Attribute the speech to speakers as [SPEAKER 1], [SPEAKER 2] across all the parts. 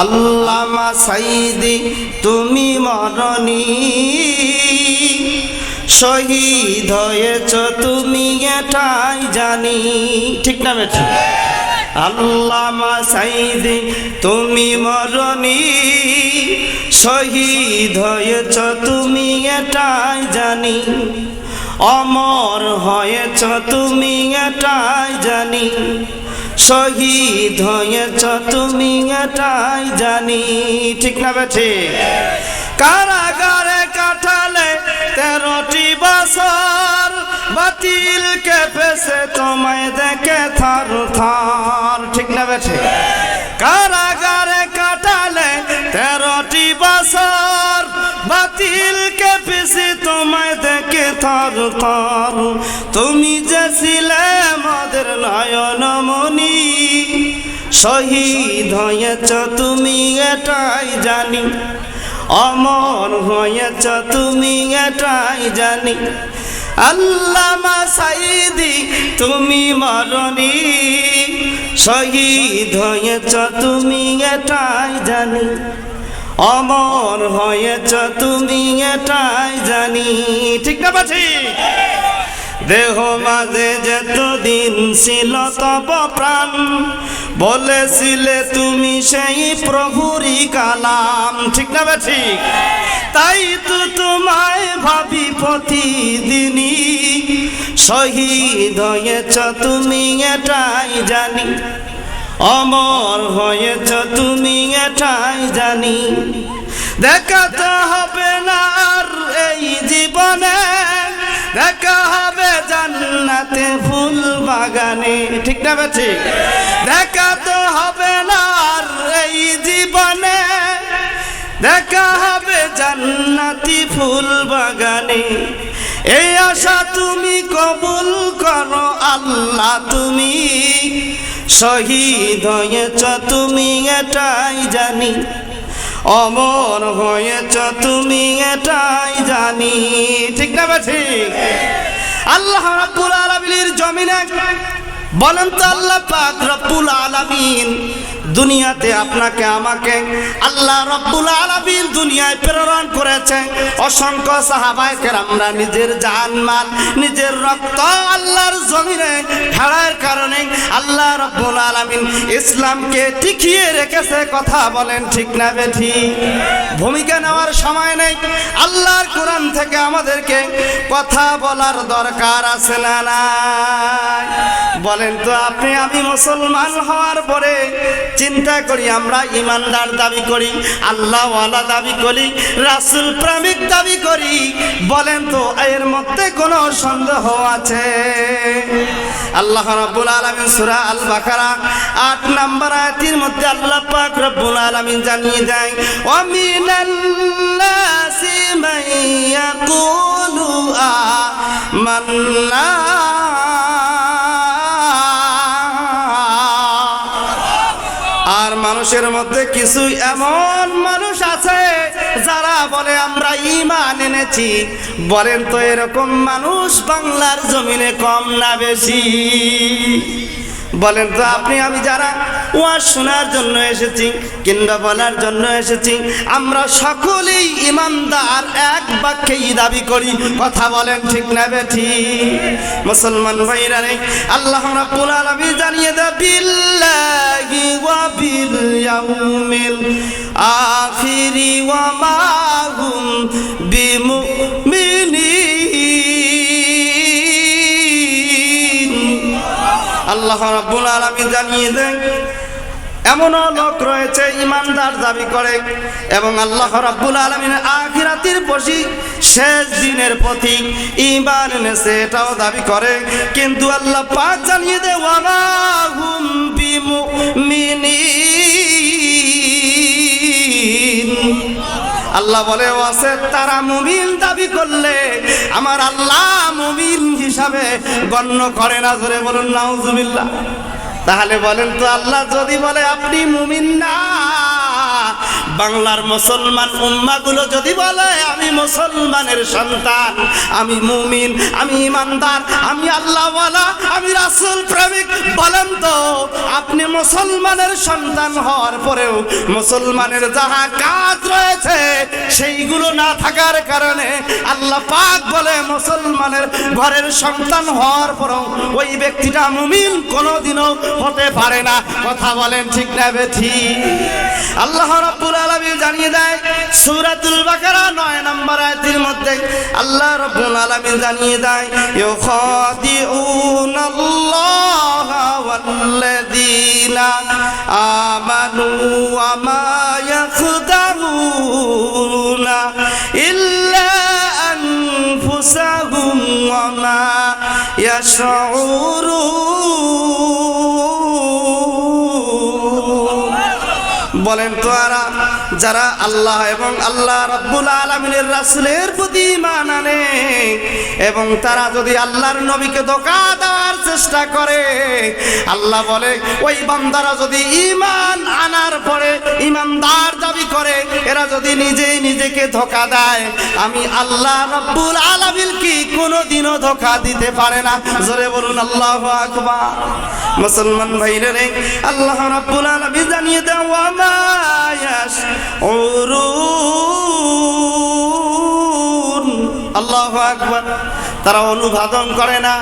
[SPEAKER 1] আল্লামা সাইদি, তুমি মরণী। শহীদ হয়েছ তুমি, এটাই জানি। ঠিক না বেঠি আল্লামা সাইদি, তুমি মরণী। শহীদ হয়েছ তুমি, এটাই জানি। অমর হয়েছ তুমি, এটাই জানি। শহীদ হয়েছ তুমি এটাই জানি। ঠিক না বেঠি কারাগারে কাটালে তেরোটি বছর। বাতিল কেঁপেছে তোমায় দেখে থার থার। ঠিক না বেঠে কারাগারে কাটালে তেরোটি বছর। বাতিল কেঁপেছে তোমায় দেখে থার থার। তুমি নয়নমণি শহীদ হয়েছ তুমি এটাই জানি। অমর হয়েছ তুমি এটাই জানি। আল্লামা সাইদি, তুমি মরণি। শহীদ হয়েছ তুমি এটাই জানি। অমর হয়েছ তুমি এটাই জানি। ঠিক না পাচ্ছি দেহ মাঝে যতদিন ছিল তব প্রাণ। বলেছিলে তুমি সেই প্রভুরি কালাম। ঠিক না ঠিক? তাই তো তোমায় ভাবি প্রতিদিনই। শহীদ হয়েছ তুমি, এটাই জানি। অমর হয়েছ তুমি, এটাই জানি। দেখাতে হবে না আর এই জীবনে। দেখা হবে জান্নাতে ফুল বাগানে। ঠিক না বেছি দেখা তো হবে না এই জীবনে। দেখা হবে জান্নাতি ফুল বাগানে। এই আশা তুমি কবুল করো, আল্লাহ তুমি। শহীদ হয়েছ তুমি এটাই জানি। অমর হয়েছ তুমি এটাই জানি। ঠিক না ঠিক? আল্লাহ রাব্বুল আলামিনের জমিনে বলেন তো আল্লাহ পাক রব্বুল আলামিন দুনিয়াতে আপনাকে, আমাকে আল্লাহ রব্বুল আলামিন দুনিয়ায় প্রেরণ করেছে। অসংখ্য সাহাবায়ে কেরামরা নিজের জান, মাল, নিজের রক্ত আল্লাহর জমিনে ঢালার কারণে আল্লাহ রব্বুল আলামিন ইসলামকে টিকিয়ে রেখেছে। কথা বলেন ঠিক না বেঠি? ভূমিকা নেওয়ার সময় নেই। আল্লাহর কোরআন থেকে আমাদেরকে কথা বলার দরকার আছে না নাই? বলেন তো, আপনি আমি মুসলমান হওয়ার পরে চিন্তা করি, আমরা ইমানদার দাবি করি, আল্লাহওয়ালা দাবি করি, রাসুল প্রেমিক দাবি করি। বলেন তো, এর মধ্যে কোনো সন্দেহ আছে? আল্লাহ রাব্বুল আলামিন সূরা আল বাকারা আট নম্বর আয়াতের মধ্যে আল্লাহ পাক রব্বুল আলামিন জানিয়ে দেয় ওয়া মিনান নাসি মান ইয়াকুলু আমান্না মানুষের মধ্যে কিছু এমন মানুষ আছে যারা বলে, আমরা ইমান এনেছি। বলেন তো এরকম মানুষ বাংলার জমিনে কম না বেশি? বলেন, তো আপনি, আমি যারা ওয়াজ শোনার জন্য এসেছি, কিংবা বলার জন্য এসেছি, আমরা সকলেই ইমানদার, এক বাক্যেই দাবি করি। কথা বলেন ঠিক না বেঠি মুসলমান ভাইরা নেই আল্লাহ রাব্বুল আলামিন জানিয়ে দেয় বিল্লাহি ওয়া বিল ইয়াউমিল আখিরি ওয়া মা হুম বিমুমিনিন। আল্লাহ রাব্বুল আলামিন জানিয়ে দেন এমনও লোক রয়েছে ইমানদার দাবি করে এবং আল্লাহ রাব্বুল আলামিনের আখিরাতের বসি শেষ দিনের প্রতি ঈমান এনেছে, এটাও দাবি করে। কিন্তু আল্লাহ পাক জানিয়ে দে ওয়ামা হুম বিমুমিনিন। আল্লাহ বলে, ও আছে, তারা মুমিন দাবি করলে আমার আল্লাহ মুমিন হিসাবে গণ্য করে না। ধরে বলুন, নাউজুবিল্লাহ। তাহলে বলেন তো, আল্লাহ যদি বলে আপনি মুমিন না বাংলার মুসলমান উম্মাগুলো যদি বলে, আমি মুসলমানের সন্তান, আমি মুমিন, আমি ইমানদার, আমি আল্লাহওয়ালা, আমি রাসূল প্রেমিক, বলেন তো, আপনি মুসলমানের সন্তান হওয়ার পরেও মুসলমানের যাহা কাজ রয়েছে, সেইগুলো না থাকার কারণে আল্লাহ পাক বলে, মুসলমানের ঘরের সন্তান হওয়ার পরেও ওই ব্যক্তিটা মুমিন কোনোদিনও হতে পারে না। কথা বলেন ঠিক না বেঠি আল্লাহ রাব্বুল জানিয়ে দেয়, সূরাতুল বাকারা 9 নম্বর আয়াতের মধ্যে আল্লাহ রাব্বুল আলামিন জানিয়ে দেয় ইউখাদিউনাল্লাহ ওয়াল্লাযীনা আমানু ওয়া মা ইয়াখদাউনা ইল্লা আনফুসাহুম ওয়া মা ইয়াশউরুন। বলেন তো আরা যারা আল্লাহ এবং আল্লাহ রব্বুল আলমিনের রাসুলের প্রতি ইমান আনে এবং তারা যদি আল্লাহর নবীকে ধোকা দেওয়ার চেষ্টা করে, আল্লাহ বলে, ওই বান্দারা যদি ইমান আনার পরে ইমানদার দাবি করে, এরা যদি নিজেই নিজেকে ধোকা দেয়, আমি আল্লাহ রব্বুল আলমিন কি কোনোদিনও ধোকা দিতে পারে না। জোরে বলুন, আল্লাহ আকবার। মুসলমান ভাইরে রে আল্লাহ রাব্বুল আলামিন জানিয়ে দেওয়া মায়াস ওরুন আল্লাহু আকবার। তারা অনুবাদন করে না।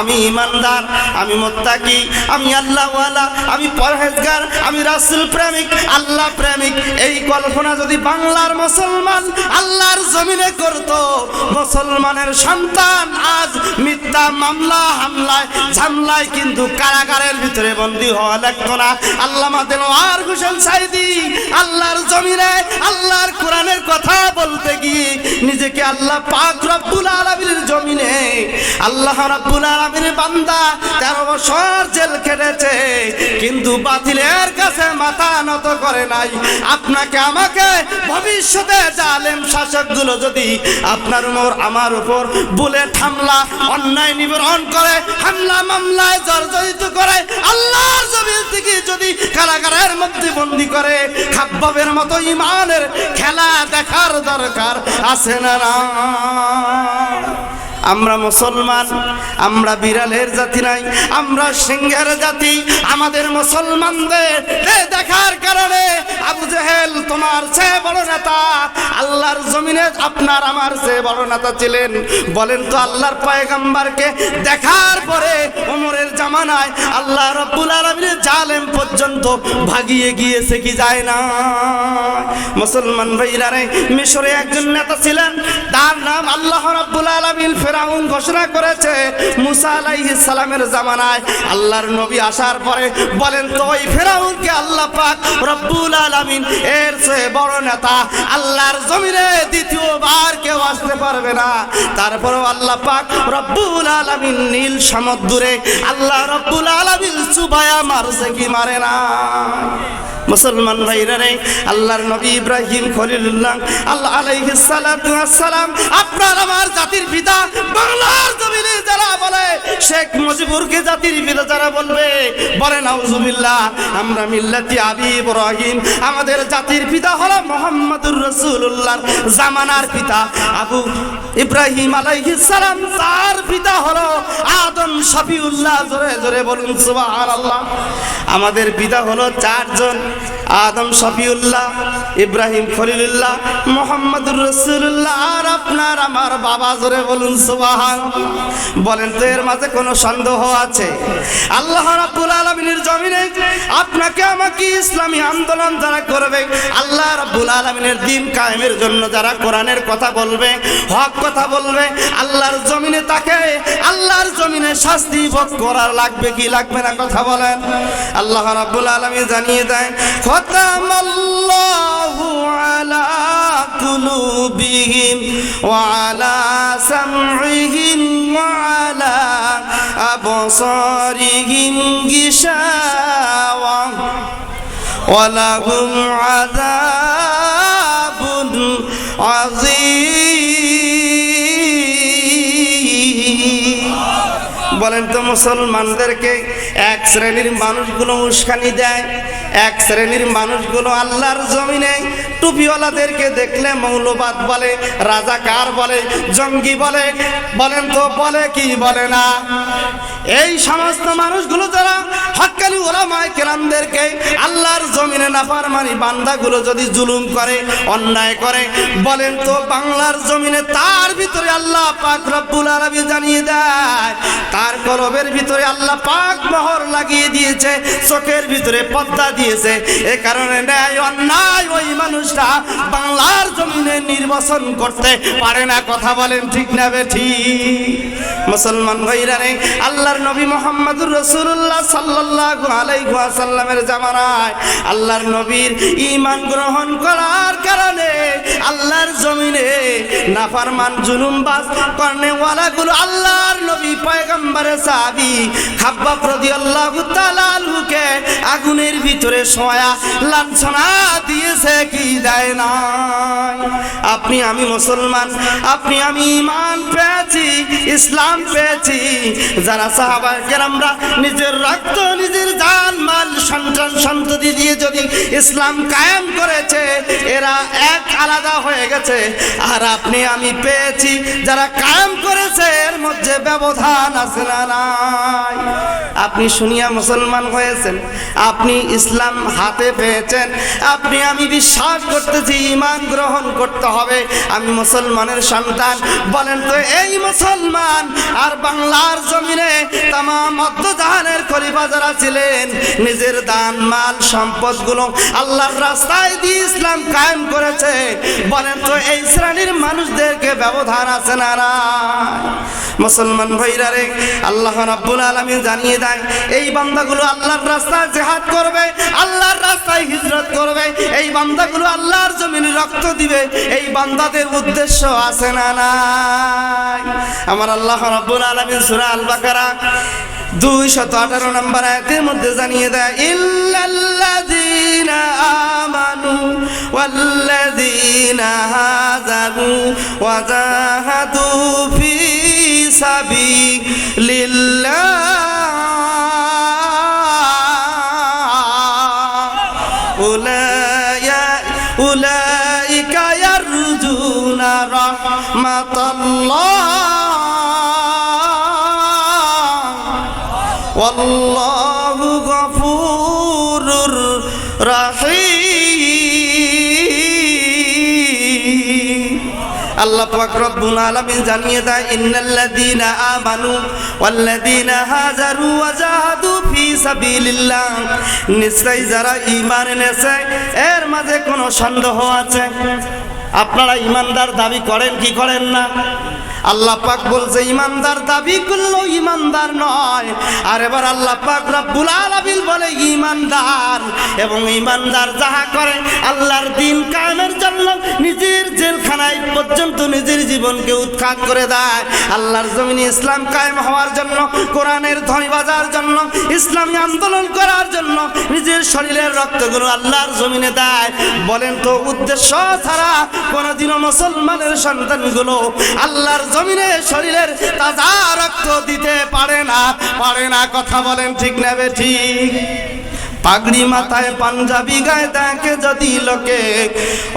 [SPEAKER 1] আমি ইমানদার, আমি মোত্তাকি, আমি আল্লাহওয়ালা, আমি পরহেজগার, আমি রাসূল প্রেমিক, আল্লাহ প্রেমিক। এই কল্পনা যদি বাংলার মুসলমান আল্লাহর জমিনে করত, মুসলমানের সন্তান আজ মিথ্যা মামলা, হামলায়, ঝামলায় কিন্তু কারাগারের ভিতরে বন্দী হওয়া লাগতো না। আল্লামা দেলোয়ার হোসেন সাইদি আল্লাহর জমিনে, আল্লাহর কোরআনের কথা বলতে গিয়ে নিজেকে আল্লাহ পাক রব্বুল আলামিনের জমিনে আল্লাহ রাব্বুল আলামিনের বান্দা তেরো বছর জেল কেটেছে কিন্তু বাতিলের কাছে মাথা নত করে নাই। আপনাকে আমাকে ভবিষ্যতে জালেম শাসকগুলো যদি আপনার উপর, আমার উপর বুলেট হামলা, অন্যায় নিবারণ করে, হামলা, মামলায় জর্জরিত করে, আল্লাহর জমিন থেকে যদি কারাগারের মধ্যে বন্দি করে, খাব্বাবের মতো ইমানের খেলা দেখার দরকার আছে না? আমরা মুসলমান, আমরা বিড়ালের জাতি নাই, আমরা সিংহের জাতি। আমাদের মুসলমানদের দেখার কারণে আবু জেহেল তোমার চেয়ে বড় নেতা, আল্লাহর জমিনে আপনার আমার চেয়ে বড় নেতা ছিলেন। বলেন তো আল্লাহর পয়গাম্বারকে দেখার পরে ওমরের জামানায় আল্লাহ রব্বুল আলমীর জালেম পর্যন্ত ভাগিয়ে গিয়েছে কি যায় না? মুসলমান ভাইরা মিশরে একজন নেতা ছিলেন, তার নাম আল্লাহ রব্বুল আলমিন ফেরাউন ঘোষণা করেছে, মুসা আলাইহিস সালামের জামানায় আল্লাহর নবী আসার পরে বলেন, তো ওই ফেরাউনকে আল্লাহ পাক রব্বুল আলামিন এর চেয়ে বড় নেতা। আল্লাহর জমিনে দ্বিতীয়বার কেউ আসতে পারবে না। তারপরেও আল্লাহ পাক রব্বুল আলামিন নীল সমুদ্রে আল্লাহ রব্বুল আলামিন সুবায়া মারছে কি মারে না। মুসলমান ভাইরা রে, আল্লাহর নবী ইব্রাহিম খলিলুল্লাহ আল্লাহ আলাইহিস সালাম আপনার আমার শেখ জাতির পিতা যারা বলবে, বলে নাউজুবিল্লাহ, আমরা মিল্লাতি আবি ইব্রাহিম। আমাদের জাতির পিতা হলো মোহাম্মদুর রাসূলুল্লাহর জামানার পিতা। আবু ইব্রাহিম আলাইহিস সালাম, তার পিতা হলো আদম শফিউল্লাহ। জোরে জোরে বলুন, সুবহানাল্লাহ। আমাদের পিতা হলো চারজন, আদম শফিউল্লাহ, ইব্রাহিম খলিলুল্লাহ, মোহাম্মদুর রসুল্লাহ আর আপনার আমার বাবা। জোরে বলুন সুবাহান বলেন তো, এর মাঝে কোনো সন্দেহ আছে। আল্লাহ রাব্বুল আলামিনের জমিনে আপনাকে আমাকে ইসলামী আন্দোলন যারা করবে, আল্লাহ রাব্বুল আলামিনের দিন কায়েমের জন্য যারা কোরআনের কথা বলবে, হক কথা বলবে, আল্লাহর জমিনে তাকে, আল্লাহর জমিনে শাস্তি ভোগ করার লাগবে কি লাগবে না কথা বলেন। আল্লাহ রাব্বুল আলামিন জানিয়ে দেয় খতামাল্লাহু আলা কুলুবিহিম ওয়া আলা সামইহিম ওয়া আলা আবসারিহিম গিশাওয়া ولهم عذاب عظيم বলেন তো মুসলমানদেরকে এক শ্রেণীর মানুষগুলো উস্কানি দেয় এক শ্রেণীর মানুষগুলো আল্লাহর জমিনে টুপিওয়ালাদেরকে দেখলে মৌলবাদ বলে রাজাকার বলে জঙ্গি বলে বলেন তো বলে কি বলে না এই সমস্ত মানুষগুলো যারা হক্কানি ওলামায় কেরামদেরকে আল্লাহর জমিনে নাফারমানি বান্দাগুলো যদি জুলুম করে, অন্যায় করে, বলেন তো বাংলার জমিনে তার ভিতরে আল্লাহ পাক রব্বুল আলামিন জানিয়ে দেয়, তার কলবের ভিতরে আল্লাহ পাক মোহর লাগিয়ে দিয়েছে, চোখের ভিতরে পদ্মা দিয়েছে, এ কারণে ন্যায় অন্যায় ওই মানুষটা বাংলার জমিনে নির্বাচন করতে পারে না। কথা বলেন ঠিক না বেঠি মুসলমান ভাইরা রে আল্লাহর নবী মোহাম্মদুর রসুল্লাহ সাল্লাল্লাহু আলাইহি ওয়াসাল্লামের জামানায় আল্লাহর নবীর ঈমান গ্রহণ করার কারণে আল্লাহর জমিনে নাফরমান, জুলুমবাজ, কর্নেওয়ালাগুলো আল্লাহর নবী, পয়গম্বরের সাহাবী খাব্বাব রাদিয়াল্লাহু তাআলা আনহুকে আগুনের ভিতরে শোয়া লাঞ্ছনা দিয়েছে, কি দেয় না আপনি আমি মুসলমান, আপনি আমি ঈমান পেয়েছি, ইসলাম পেয়েছি, যারা নিজের রক্ত, নিজের জান, মাল, সন্তান, সন্ততি দিয়ে যদি ইসলাম কায়েম করেছে, এরা এক আলাদা হয়ে গেছে। আর আপনি, আমি পেয়েছি, যারা কায়েম করেছে, এর মধ্যে ব্যবধান আছে না আপনি শুনিয়া মুসলমান হয়েছেন, আপনি ইসলাম হাতে পেয়েছেন, আপনি, আমি বিশ্বাস করতেছি, ইমান গ্রহণ করতে হবে। আমি মুসলমানের সন্তান, বলেন তো, এই মুসলমান আর বাংলার জমিনে তাম মধ্যজাহানের খলিফা যারা ছিলেন, নিজের দান, মাল রাস্তায় ইসলাম কায়েম করেছে বলেন তো, এই শ্রেণির মানুষদেরকে ব্যবধান আছে না? মুসলমান জানিয়ে দেয় এই বান্দাগুলো আল্লাহর রাস্তায় জেহাদ করবে, আল্লাহর রাস্তায় হিজরত করবে, এই বান্দাগুলো আল্লাহর জমিনে রক্ত দিবে, এই বান্দাদের উদ্দেশ্য আছে না আমার আল্লাহ রাব্বুল আলামিন সূরা আল বাকারা দুই শত আঠারো নম্বর আয়াতের মধ্যে জানিয়ে দেয় উলাইকা ইয়ারজুনা রাহমাতাল্লাহ। ওয়াল্লাহু গফুরুর রাহিম। আল্লাহ পাক রব্বুল আলামিন জানিয়ে দেয়, ইন্নাল্লাযীনা আমানু ওয়াল্লাযীনা হাজারু ওয়া জাহাদু ফি সাবিলিল্লাহ। নিশ্চয়ই যারা ঈমান এনেছে, এর মাঝে কোনো সন্দেহ আছে। আপনারা ইমানদার দাবি করেন কি করেন না? আল্লাহ পাক বলছে, ইমানদার দাবি করল, ইমানদার নয়। আর এবার আল্লাহ পাক রব্বুল আলামিন বলে, ইমানদার। এবং ইমানদার যাহা করে, আল্লাহর দিন কায়েমের জন্য নিজের জেলখানায় পর্যন্ত নিজের জীবনকে উৎখাত করে দেয়। আল্লাহর জমিনে ইসলাম কায়েম হওয়ার জন্য, কোরআনের ধ্বনি বাজার জন্য, ইসলামী আন্দোলন করার জন্য নিজের শরীরের রক্তগুলো আল্লাহর জমিনে দেয়। বলেন তো, উদ্দেশ্য ছাড়া কোনোদিনও মুসলমানের সন্তানগুলো আল্লাহর জমিনে শরীরের তাজা রক্ত দিতে পারে না। পারে না কথা বলেন ঠিক নেবে ঠিক। পাগড়ি মাথায় পাঞ্জাবি গায়ে দেখে যদি লোকে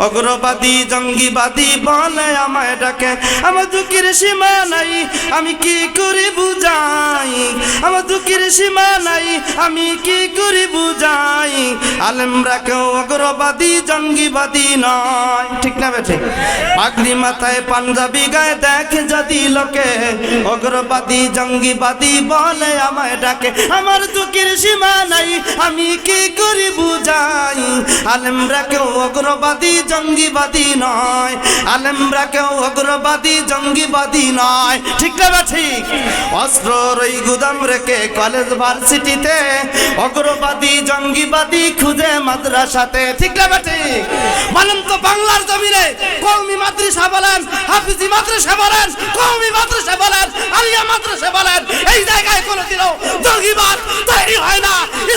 [SPEAKER 1] অগ্রবাদী, জঙ্গিবাদী বলে আমায় ডাকে, আমার দুঃখের সীমা নাই, আমি কি করি বুঝাই? আমার দুঃখের সীমা নাই, আমি কি করি বুঝাই? আলেমরা কেউ অগ্রবাদী, জঙ্গিবাদী নয়। ঠিক না বেঠে? পাগড়ি মাথায় পাঞ্জাবি গায়ে দেখে যদি লোকে অগ্রবাদী, জঙ্গিবাদী বলে আমায় ডাকে, আমার দুঃখের সীমা নাই, আমি কি করি বুঝাই? আলেমরা কেউ অগ্রবাদী, জঙ্গিবাদী নয়। আলেমরা কেউ অগ্রবাদী, জঙ্গিবাদী নয়। ঠিক না ঠিক? অস্ত্র ওই গুদাম রেখে কলেজ ভার্সিটিতে অগ্রবাদী, জঙ্গিবাদী খুঁজে মাদ্রাসাতে। ঠিক না ঠিক? বলেন তো বাংলার জমিনে কৌমি মাদ্রাসা বলেন, হাফিজি মাদ্রাসা বলেন কৌমি মাদ্রাসা বলেন, আলিয়া মাদ্রাসা বলেন, এই জায়গায় কোনোদিনও জঙ্গিবাদ তৈরি হয় না।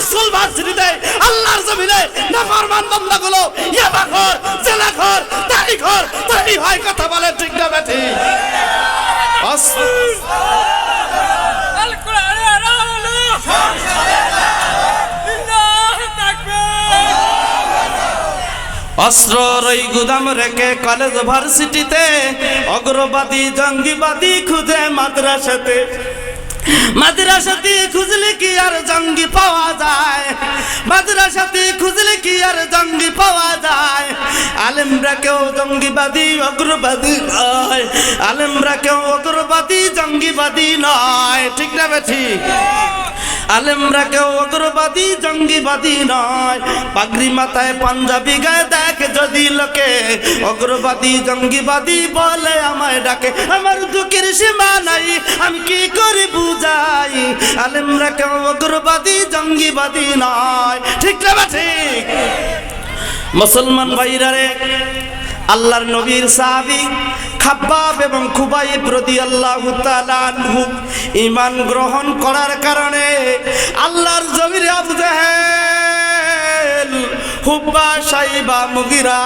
[SPEAKER 1] স্কুল জমিতে আল্লাহর নাফরমান ইয়াবা ঘর, জেলা ঘর ঘর ভাই কথা বলে, ঠিক না বেঠি অস্ত্র রই গুদাম রেখে কলেজ ভার্সিটিতে অগ্রবাদী জঙ্গিবাদী খুঁজে মাদ্রাসাতে। মাদ্রাসাতে খুঁজলে কি আর জঙ্গি পাওয়া যায়? মাদ্রাসাতে খুঁজলে কি আর জঙ্গি পাওয়া যায়? আলেমরা কেউ জঙ্গিবাদী, অগ্রবাদী নয়। আলেমরা কেউ অগ্রবাদী, জঙ্গিবাদী নয়। ঠিক না বে ঠিক আলেমরা কেউ অগ্রবাদী, জঙ্গিবাদী নয়। পাগড়ি মাথায় পাঞ্জাবি গায়ে দেখ যদি লোকে। অগ্রবাদী, জঙ্গিবাদী বলে আমায় ডাকে। আমার দুঃখের সীমা নাই, আমি কি করে বুঝাই? আলেমরা কেউ অগ্রবাদী, জঙ্গিবাদী নয়। ঠিক না ঠিক? মুসলমান ভাইরা রে, আল্লাহর নবীর সাহাবী খাব্বাব এবং খুবাইব রদি আল্লাহ ইমান গ্রহণ করার কারণে আল্লাহর জমির আবু জাহেল হুব্বা, সাইবা, মুগিরা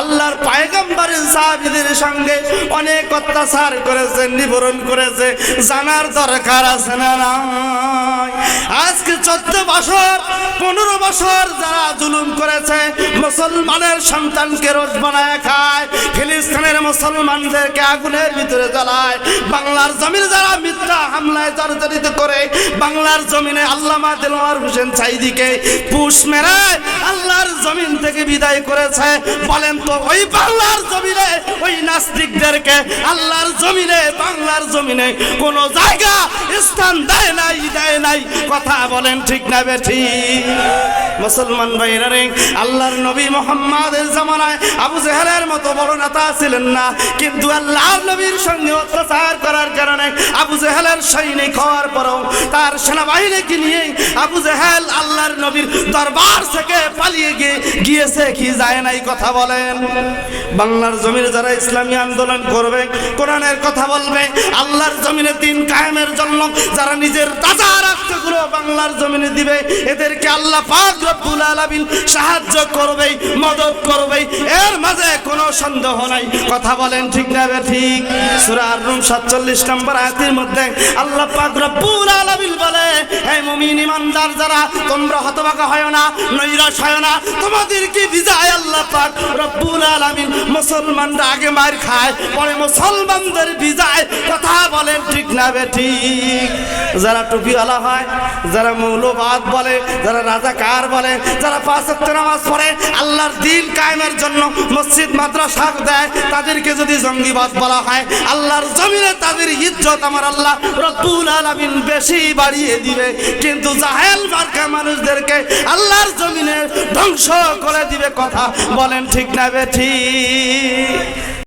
[SPEAKER 1] আল্লাহর পায়গম্বরের সাহাবীদের সঙ্গে অনেক অত্যাচার করেছে নিবরণ করেছে। জানার দরকার আছে না আজকে চোদ্দ বছর, পনেরো বছর যারা জুলুম করেছে, মুসলমানের সন্তানকে রোজ বানায় খায়, ফিলিস্তিনের মুসলমানদেরকে আগুনের ভিতরে জ্বালায়। বাংলার জমিনে যারা মিথ্যা হামলায় জর্জরিত করে, বাংলার জমিনে আল্লামা দেলোয়ার হোসেন সাইদিকে পুষ মেরে আল্লাহর জমিন থেকে বিদায় করেছে। বলেন তো, ওই বাংলার জমিনে, ওই নাস্তিকদেরকে আল্লাহর জমিনে, বাংলার জমিনে কোন জায়গা, স্থান দেয় নাই দেয় নাই। কথা বলেন ঠিক না বেঠি। মুসলমান ভাইরা রে, আল্লাহর নবী মোহাম্মদের জামানায় আবু জেহেলের মতো বড় নেতা ছিলেন না। কিন্তু আল্লাহর নবীর সঙ্গে অত্যাচার করার কারণে আবু জেহেলের সৈনিক হওয়ার পরেও তার সেনাবাহিনীকে নিয়ে আবু জেহেল আল্লাহর নবীর দরবার থেকে পালিয়ে গিয়ে গিয়েছে কি যায় নাই কথা বলেন। বাংলার জমিনে যারা ইসলামী আন্দোলন করবে, কোরআনের কথা বলবে, আল্লাহর জমিনে দিন কায়েমের জন্য যারা নিজের তাজা রক্তগুলো বাংলার জমিনে দিবে, এদেরকে আল্লাহ পাক রব্বুল আলামিন সাহায্য করবে, মদত করবে। এর মাঝে কোনো সন্দেহ নাই। কথা বলেন ঠিক না ঠিক? সূরা আর-রুম 47 নম্বর আয়াতের মধ্যে আল্লাহ পাক রব্বুল আলামিন বলে, হে মুমিন ইমানদার, যারা তোমরা হতভাগা হয় না, নৈরাশ হয় না তোমাদের কি বিজয় আল্লাহ পাক রব্বুল আলামিন মুসলমানরা আগে মার খায়, পরে মুসলমানদের বিজয় কথা বলেন ঠিক না ঠিক? যারা টুপিওয়ালা হয়, যারা মৌলবাদ বলে, যারা রাজাকার বলে, যারা পাঁচ ওয়াক্ত নামাজ পড়ে, আল্লাহর দিন কায়েমের জন্য মসজিদ, মাদ্রাসা দেয়, তাদেরকে যদি জঙ্গিবাদ বলা হয়, আল্লাহর জমিনে তাদের ইজ্জত আমার আল্লাহ রব্বুল আলামিন বেশি বাড়িয়ে দিবে। কিন্তু জাহেল মার্কা মানুষদেরকে আল্লাহর জমিনে ধ্বংস করে দিবে কথা। বলেন ঠিক না বে ঠিক?